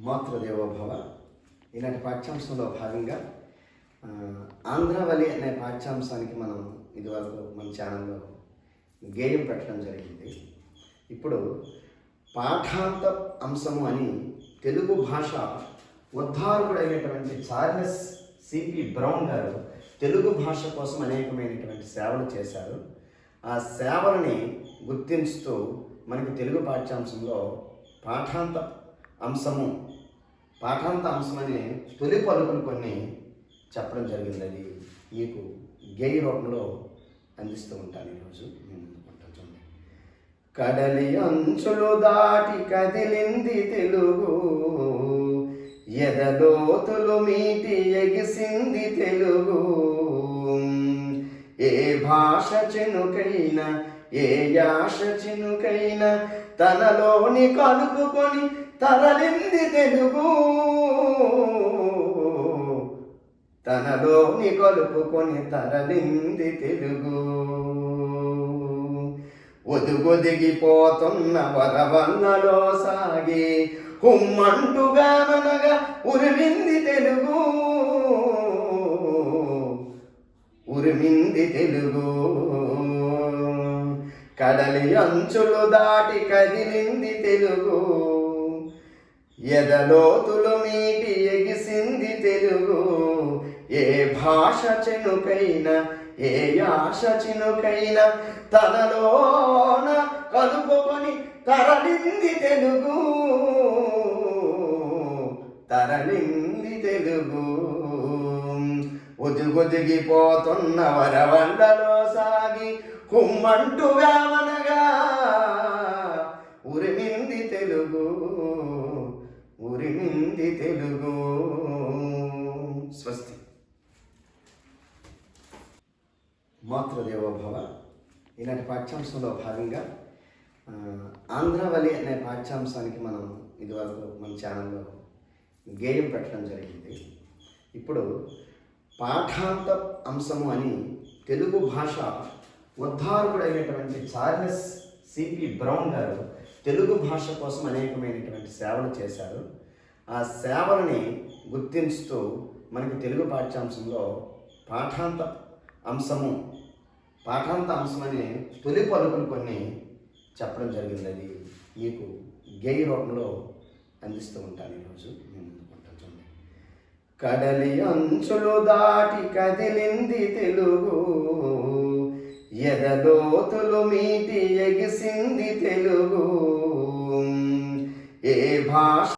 మాతృదేవోభవ. ఈనాటి పాఠ్యాంశంలో భాగంగా ఆంధ్రావళి అనే పాఠ్యాంశానికి మనం ఇదివరకు మన ఛానల్లో గేయం పెట్టడం జరిగింది. ఇప్పుడు పాఠాంత అంశము అని తెలుగు భాష ఉద్ధారకుడైనటువంటి చార్లెస్ సిపి బ్రౌన్ గారు తెలుగు భాష కోసం అనేకమైనటువంటి సేవలు చేశారు. ఆ సేవలని గుర్తించుతూ మనకి తెలుగు పాఠ్యాంశంలో పాఠాంత అంశము పాఠాంత అంశమని తొలి పలుకులు కొన్ని చెప్పడం జరిగింది అది మీకు గేయ రూపంలో అందిస్తూ ఉంటాను ఈరోజు. నేను ముందుకుంటాను చూడండి. కడలి అంచులు దాటి కదిలింది తెలుగు. ఎదలోతులు మీటి ఎగిసింది తెలుగు. ఏ భాష చెనుకైన ఏ యాష చినుకైన తనలోని కలుపుకొని తరలింది తెలుగు. తనలోని కలుపుకొని తరలింది తెలుగు. ఒదుగొదిగిపోతున్న వరవన్నలో సాగి హుమ్మంటుగా మనగా ఉరిమింది తెలుగు. ఉరిమింది తెలుగు. కడలి అంచులు దాటి కదిలింది తెలుగు. ఎదలోతులు మీటి ఎగిసింది తెలుగు. ఏ భాష చెనుకైనా ఏ యాష చినుకైనా తనలోన కలుపుకొని తరలింది తెలుగు. తరలింది తెలుగు. ఒదుగొదిగిపోతున్న వరవండలో కుమ్మంటూ కుమ్మంటుగా ఉరిమింది తెలుగు ఉరిమింది తెలుగు. స్వస్తి. మాతృదేవోభవ ఇలాంటి పాఠ్యాంశంలో భాగంగా ఆంధ్రవలి అనే పాఠ్యాంశానికి మనం ఇదివరకు మన ఛానల్లో గేయం పెట్టడం జరిగింది. ఇప్పుడు పాఠాంత అంశము అని తెలుగు భాష ఉద్ధారకుడైనటువంటి చార్లెస్ సిపి బ్రౌన్ గారు తెలుగు భాష కోసం అనేకమైనటువంటి సేవలు చేశారు. ఆ సేవలని గుర్తించుతూ మనకి తెలుగు పాఠ్యాంశంలో పాఠాంత అంశము పాఠాంత అంశమని తొలి పలుకులు కొన్ని చెప్పడం జరిగింది అది మీకు గేయ రూపంలో అందిస్తూ ఉంటాను ఈరోజు. నేను ముందుకుంటాను చూడండి. కడలి అంచులు దాటి కదిలింది తెలుగు ఎదలోతులు మీటి ఎగిసింది తెలుగు. ఏ భాష